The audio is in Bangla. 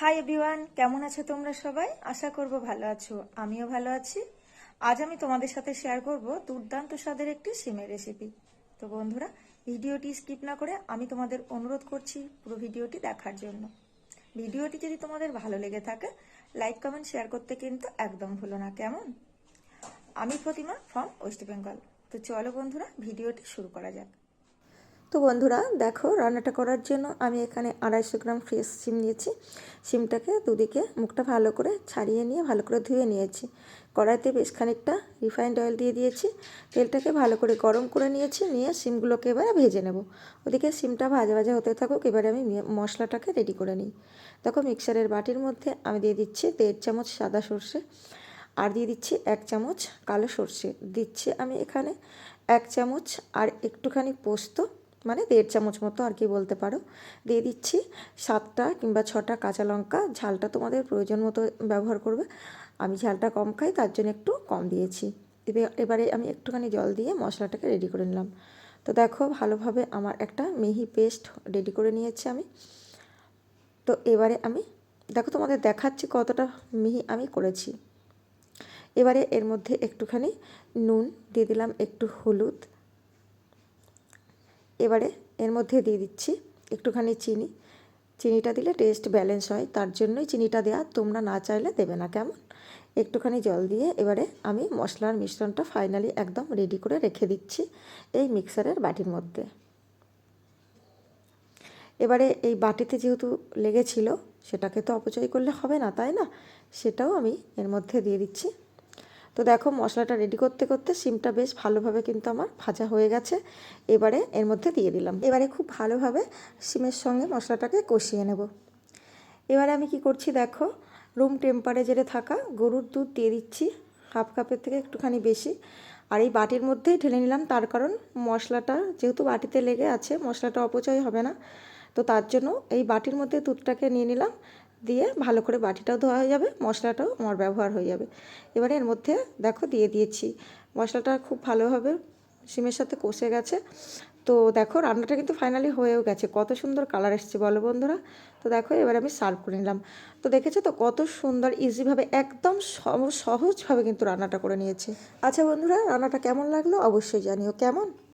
হাই এভরিওয়ান কেমন আছো তোমরা সবাই? আশা করব ভালো আছো। আমিও ভালো আছি। আজ আমি তোমাদের সাথে শেয়ার করব দুর্দান্ত স্বাদের একটি সিমের রেসিপি তো বন্ধুরা, ভিডিওটি স্কিপ না করে আমি তোমাদের অনুরোধ করছি পুরো ভিডিওটি দেখার জন্য। ভিডিওটি যদি তোমাদের ভালো লেগে থাকে লাইক কমেন্ট শেয়ার করতে কিন্তু একদম ভুলো না। কেমন? আমি প্রতিমা ফ্রম ওয়েস্ট বেঙ্গল তো চলো বন্ধুরা, ভিডিওটি শুরু করা যাক। তো বন্ধুরা, দেখো রান্নাটা করার জন্য আমি এখানে আড়াইশো গ্রাম ফ্রেশ সিম নিয়েছি। সিমটাকে দুদিকে মুখটা ভালো করে ছাড়িয়ে নিয়ে, ভালো করে ধুয়ে নিয়েছি। কড়াইতে বেশ খানিকটা রিফাইন্ড অয়েল দিয়ে দিয়েছি। তেলটাকে ভালো করে গরম করে নিয়েছি, নিয়ে সিমগুলোকে এবারে ভেজে নেব। ওদিকে সিমটা ভাজা ভাজা হতে থাকুক, এবারে আমি মশলাটাকে রেডি করে নিই। দেখো মিক্সারের বাটির মধ্যে আমি দিয়ে দিচ্ছি দেড় চামচ সাদা সর্ষে আর দিয়ে দিচ্ছি এক চামচ কালো সর্ষে। দিচ্ছি আমি এখানে এক চামচ আর একটুখানি পোস্ত মানে দেড় চামচ মতো আর কি বলতে পারো। দিয়ে দিচ্ছি সাতটা কিংবা ছটা কাঁচা লঙ্কা। ঝালটা তোমাদের প্রয়োজন মতো ব্যবহার করবে। আমি ঝালটা কম খাই, তার জন্য একটু কম দিয়েছি। এবারে আমি একটুখানি জল দিয়ে মশলাটাকে রেডি করে নিলাম। তো দেখো ভালোভাবে আমার একটা মিহি পেস্ট রেডি করে নিয়েছি আমি। তো এবারে আমি, দেখো তোমাদের দেখাচ্ছি কতটা মিহি আমি করেছি। এবারে এর মধ্যে একটুখানি নুন দিয়ে দিলাম, একটু হলুদ। এবারে এর মধ্যে দিয়ে দিচ্ছি একটুখানি চিনি। চিনিটা দিলে টেস্ট ব্যালেন্স হয়, তার জন্যই চিনিটা দেওয়া তোমরা না চাইলে দেবে না, কেমন? একটুখানি জল দিয়ে এবারে আমি মশলার মিশ্রণটা ফাইনালি একদম রেডি করে রেখে দিচ্ছি এই মিক্সারের বাটির মধ্যে। এবারে এই বাটিতে যেহেতু লেগেছিল, সেটাকে তো অপচয় করলে হবে না, তাই না? সেটাও আমি এর মধ্যে দিয়ে দিচ্ছি। তো দেখো মশলাটা রেডি করতে করতে সিমটা বেশ ভালোভাবে কিন্তু আমার ভাজা হয়ে গেছে। এবারে এর মধ্যে দিয়ে দিলাম। এবারে খুব ভালোভাবে সিমের সঙ্গে মশলাটাকে কষিয়ে নেব। এবারে আমি কি করছি দেখো রুম টেম্পারেচারে থাকা গরুর দুধ দিয়ে দিচ্ছি হাফ কাপের থেকে একটুখানি বেশি। আর এই বাটির মধ্যেই ঢেলে নিলাম, তার কারণ মশলাটা যেহেতু বাটিতে লেগে আছে, মশলাটা অপচয় হবে না। তো তার জন্য এই বাটির মধ্যে দুধটাকে নিয়ে নিলাম। দিয়ে ভালো করে বাটিটাও ধোয়া হয়ে যাবে, মশলাটাও আমার ব্যবহার হয়ে যাবে। এবারে এর মধ্যে দেখো দিয়ে দিয়েছি। মশলাটা খুব ভালোভাবে সিমের সাথে কষে গেছে। তো দেখো রান্নাটা কিন্তু ফাইনালি হয়েও গেছে। কত সুন্দর কালার এসছে বলো বন্ধুরা। তো দেখো এবার আমি সার্ভ করে নিলাম। তো দেখেছ তো কত সুন্দর ইজিভাবে একদম সহজভাবে কিন্তু রান্নাটা করে নিয়েছে। আচ্ছা বন্ধুরা, রান্নাটা কেমন লাগল অবশ্যই জানিও। কেমন?